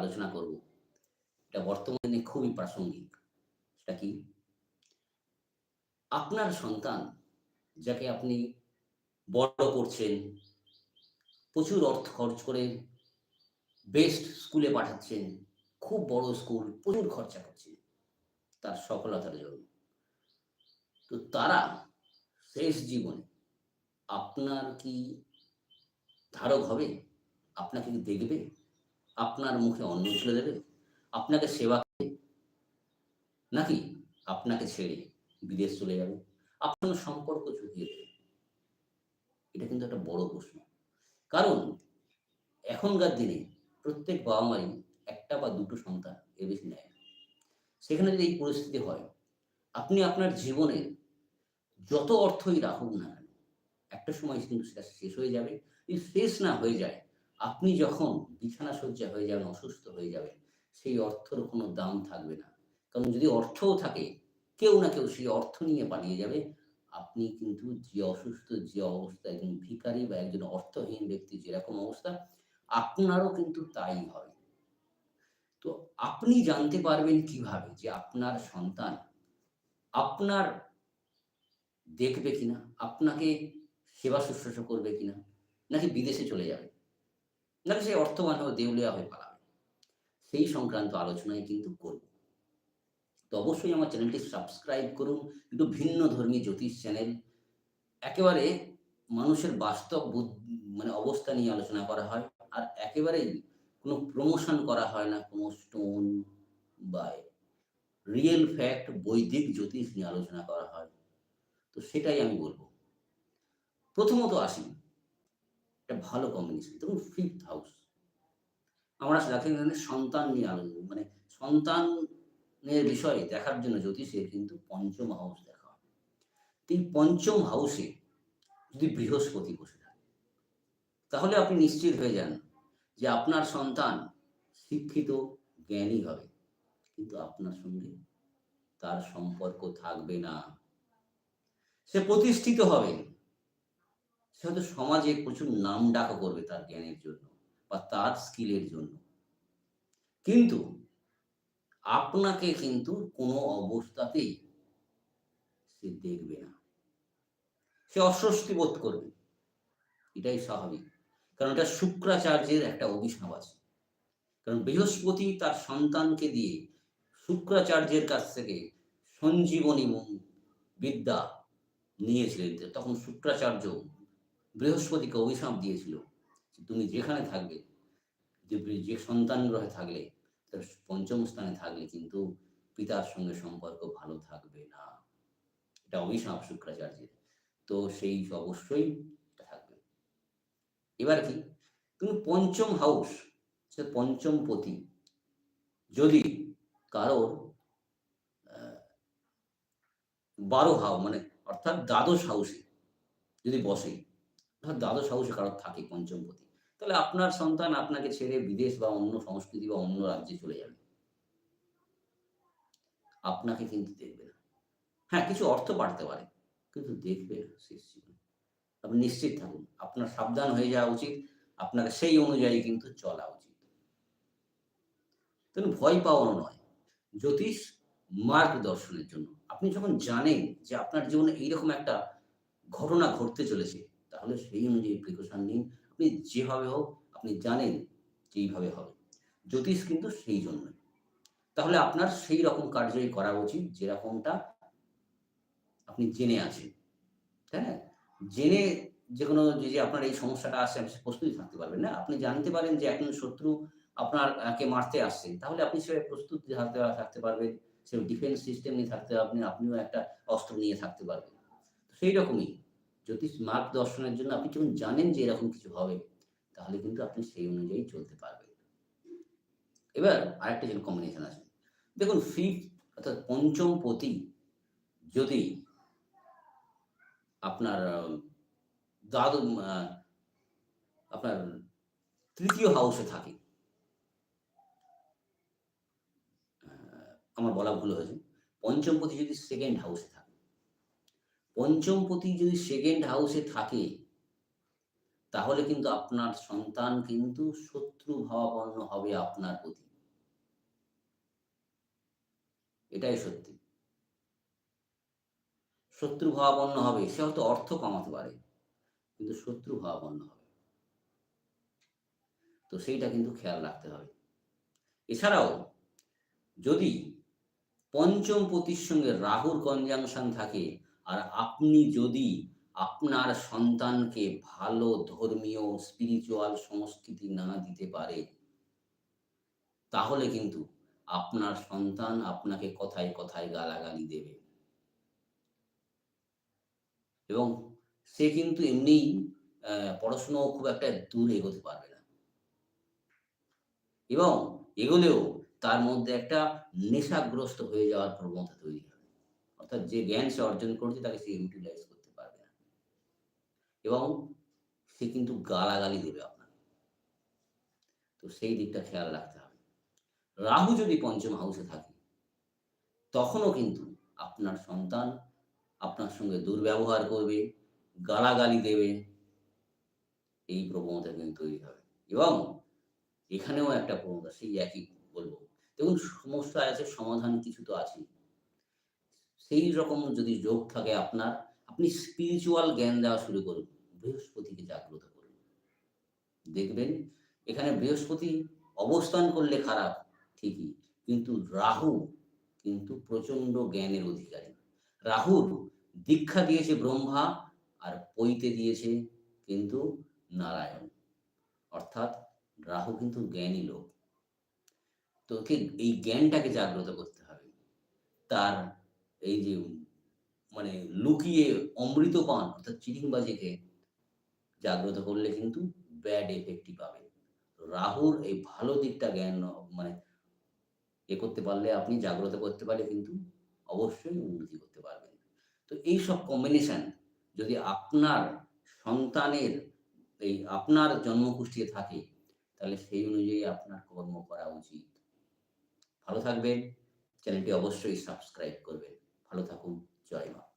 আলোচনা করব। এটা বর্তমানে খুবই প্রাসঙ্গিক। সেটা কি? আপনার সন্তান যাকে আপনি বড় করছেন, প্রচুর অর্থ খরচ করে বেস্ট স্কুলে পাঠাচ্ছেন, খুব বড় স্কুল প্রচুর খরচা করছেন, তার সফলতার জন্য। তো তারা শেষ জীবনে আপনার কি ধারক হবে? আপনাকে কি দেখবে? আপনার মুখে অন্ন তুলে দেবে? আপনাকে সেবা নাকি আপনাকে ছেড়ে বিদেশ চলে যাবে? আপনার সম্পর্ক চুকিয়ে দেবে? এটা কিন্তু একটা বড় প্রশ্ন। কারণ এখনকার দিনে প্রত্যেক বাবা মাই একটা বা দুটো সন্তান এর বেশি নেয় সেখানে যদি এই পরিস্থিতি হয়, আপনি আপনার জীবনের যত অর্থই রাখুন না একটা সময় কিন্তু সেটা শেষ হয়ে যাবে। শেষ না হয়ে যায় আপনি যখন বিছানা শয্যা হয়ে যাবেন, অসুস্থ হয়ে যাবেন, সেই অর্থর কোনো দাম থাকবে না। কারণ যদি অর্থও থাকে, কেউ না কেউ সেই অর্থ নিয়ে পালিয়ে যাবে। আপনি কিন্তু যে অসুস্থ, যে অবস্থা, একজন ভিখারি বা একজন অর্থহীন ব্যক্তি যেরকম অবস্থা, আপনারও কিন্তু তাই হবে তো আপনি জানতে পারবেন কীভাবে যে আপনার সন্তান আপনার দেখবে কিনা, আপনাকে সেবা শুশ্রূষা করবে কিনা, নাকি বিদেশে চলে যাবে? নাকি সে অর্থবান হয়ে দেউলিয়া হয়ে পালাবে সেই সংক্রান্ত আলোচনায় কিন্তু করব। তো অবশ্যই আমার চ্যানেলটি সাবস্ক্রাইব করুন, একটু ভিন্ন ধর্মী জ্যোতিষ চ্যানেল। একেবারে মানুষের বাস্তব মানে অবস্থা নিয়ে আলোচনা করা হয়, আর একেবারেই কোনো প্রমোশন করা হয় না, কোনো স্টোন বা রিয়েল ফ্যাক্ট বৈদিক জ্যোতিষ নিয়ে আলোচনা করা হয়। তো সেটাই আমি বলব। প্রথমত আসি। একটা ভালো কম্বিনেশন দেখুন ফিফথ হাউস আমরা এখানে সন্তান নিয়ে আলোচনা মানে সন্তানের বিষয়ে দেখার জন্য জ্যোতিষের কিন্তু পঞ্চম হাউস দেখা হয়। এই পঞ্চম হাউসে যদি বৃহস্পতি বসে থাকে, তাহলে আপনি নিশ্চিত হয়ে যান যে আপনার সন্তান শিক্ষিত, জ্ঞানী হবে। কিন্তু আপনার সঙ্গে তার সম্পর্ক থাকবে না। সে প্রতিষ্ঠিত হবে। সে হয়তো সমাজে প্রচুর নাম ডাকা করবে তার জ্ঞানের জন্য বা তার স্কিলের জন্য। কিন্তু আপনাকে কিন্তু কোনো অবস্থাতেই সে দেখবে না। সে অস্বস্তি বোধ করবে। এটাই স্বাভাবিক। কারণ এটা শুক্রাচার্যের একটা অভিশাপ আছে। কারণ বৃহস্পতি তার সন্তানকে দিয়ে শুক্রাচার্যের কাছ থেকে সঞ্জীবনী বিদ্যা নিয়েছিলেন। তখন শুক্রাচার্য বৃহস্পতিকে অভিশাপ দিয়েছিল তুমি যেখানে থাকবে, যে যে সন্তান গ্রহে থাকলে, তার পঞ্চম স্থানে থাকলে কিন্তু পিতার সঙ্গে সম্পর্ক ভালো থাকবে না। এটা অভিশাপ শুক্রাচার্যের। তো সেই অবশ্যই থাকবে। এবার কি? তুমি পঞ্চম হাউস সে পঞ্চম পতি, যদি কারোর বারো হাউ মানে অর্থাৎ দ্বাদশ হাউসে যদি বসে দ্বাদশ হাউসে কারোর থাকে পঞ্চমপতি। তাহলে আপনার সন্তান আপনাকে ছেড়ে বিদেশ বা অন্য সংস্কৃতি বা অন্য রাজ্যে চলে যাবে। আপনাকে কিন্তু দেখবে না। হ্যাঁ কিছু অর্থ বাড়তে পারে, কিন্তু দেখবে শেষ আপনি নিশ্চিত থাকুন, আপনার সাবধান হয়ে যাওয়া উচিত আপনাকে সেই অনুযায়ী কিন্তু চলা উচিত। তেমন ভয় পাওয়ানো নয়। জ্যোতিষ মার্গদর্শনের জন্য। আপনি যখন জানেন যে আপনার জীবনে এইরকম একটা ঘটনা ঘটতে চলেছে তাহলে সেই অনুযায়ী প্রিকশন নিন। আপনি যেভাবে হোক, আপনি জানেন যে এইভাবে হবে। জ্যোতিষ কিন্তু সেই জন্য তাহলে আপনার সেই রকম কার্যই করা উচিত যেরকমটা আপনি জেনে আছেন। হ্যাঁ? জেনে যে কোনো যে যে আপনার এই সমস্যাটা আসছে, আপনি প্রস্তুতি থাকতে পারবেন না। আপনি জানতে পারেন যে এখন শত্রু আপনার কে মারতে আসছে। তাহলে আপনি সেভাবে প্রস্তুত থাকতে থাকতে পারবেন। সে ডিফেন্স সিস্টেম নিয়ে থাকতে আপনি আপনিও একটা অস্ত্র নিয়ে থাকতে পারবেন। সেই রকমই জ্যোতিষ মার্গদর্শনের জন্য আপনি যখন জানেন যে এরকম কিছু হবে, তাহলে কিন্তু আপনি সেই অনুযায়ী চলতে পারবেন। এবার আরেকটা যেন কম্বিনেশন আছে। দেখুন ফিফথ অর্থাৎ পঞ্চম পতি যদি আপনার দ্বাদ আপনার তৃতীয় হাউসে থাকে। আমার বলা ভুল হয়েছে। পঞ্চমপতি যদি সেকেন্ড হাউসে থাকে পঞ্চমপতি যদি সেকেন্ড হাউসে থাকে, তাহলে কিন্তু আপনার সন্তান কিন্তু শত্রু ভাবাপন্ন হবে আপনার প্রতি। এটাই সত্যি। শত্রু ভাবাপন্ন হবে, সে হয়তো অর্থ কমাতে পারে, কিন্তু শত্রু ভাবাপন্ন হবে। তো সেইটা কিন্তু খেয়াল রাখতে হবে। এছাড়াও, যদি পঞ্চম পতির সঙ্গে রাহুর কনজাংশন থাকে আর আপনি যদি আপনার সন্তানকে ভালো ধর্মীয় স্পিরিচুয়াল সংস্কৃতি না দিতে পারে, তাহলে কিন্তু আপনার সন্তান আপনাকে কথায় কথায় গালাগালি দেবে। এবং সে কিন্তু এমনিই পড়াশুনো খুব একটা দূর এগোতে পারবে না। এবং এগোলেও তার মধ্যে একটা নেশাগ্রস্ত হয়ে যাওয়ার প্রবণতা তৈরি অর্থাৎ যে জ্ঞান সে অর্জন করছে, তাকে সে ইউটিলাইজ করতে পারবে না। এবং সে কিন্তু গালাগালি দেবে আপনাকে। তো সেই দিকটা খেয়াল রাখতে হবে। রাহু যদি পঞ্চম হাউসে থাকে, তখনও কিন্তু আপনার সন্তান আপনার সঙ্গে দুর্ব্যবহার করবে, গালাগালি দেবে। এই প্রবণতা কিন্তু তৈরি হবে। এবং এখানেও একটা প্রবণতা, সেই একই বলব। দেখুন, সমস্যা আছে, সমাধান কিছু তো আছে সেই রকম যদি যোগ থাকে আপনার, আপনি স্পিরিচুয়াল জ্ঞান দেওয়া শুরু করুন, বৃহস্পতিকে জাগ্রত করুন। দেখবেন, এখানে বৃহস্পতি অবস্থান করলে খারাপ, ঠিকই, কিন্তু রাহু কিন্তু প্রচণ্ড জ্ঞানের অধিকারী। রাহুর দীক্ষা দিয়েছে ব্রহ্মা, আর পৈতে দিয়েছে কিন্তু নারায়ণ। অর্থাৎ রাহু কিন্তু জ্ঞানী লোক। তোকে এই জ্ঞানটাকে জাগ্রত করতে হবে। তার এই যে মানে লুকিয়ে অমৃত পান অর্থাৎ চিটিংবাজিকে জাগ্রত করলে কিন্তু ব্যাড এফেক্টই পাবে। রাহুর এই ভালো দিকটা জ্ঞান মানে এ করতে পারলে আপনি জাগ্রত করতে পারলে কিন্তু অবশ্যই উন্নতি করতে পারবেন। তো এই সব কম্বিনেশন যদি আপনার সন্তানের এই আপনার জন্মকুষ্ঠিতে থাকে, তাহলে সেই অনুযায়ী আপনার কর্ম করা উচিত। ভালো থাকবেন, চ্যানেলটি অবশ্যই সাবস্ক্রাইব করবেন। ভালো থাকুন জয় মা।